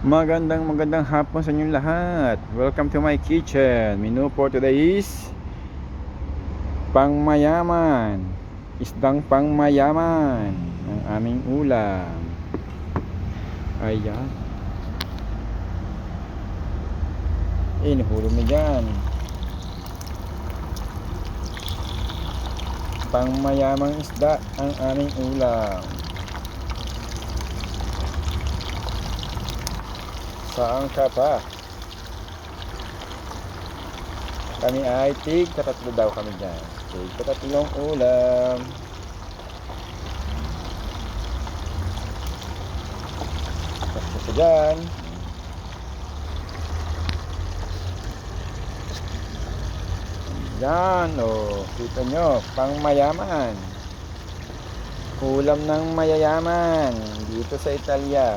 Magandang magandang hapon sa inyong lahat. Welcome to my kitchen. Menu for today is pangmayaman. Isdang pangmayaman ang aming ulam. Ayan. Nahulog na dyan. Pangmayamang isda ang aming ulam. Saan ka pa? Kami ay tig katatlo daw kami dyan. Tig katatlong ulam. Tapos sa dyan. Yan o. Oh, kita nyo. Pang mayaman. Ulam ng mayayaman. Dito sa Italia.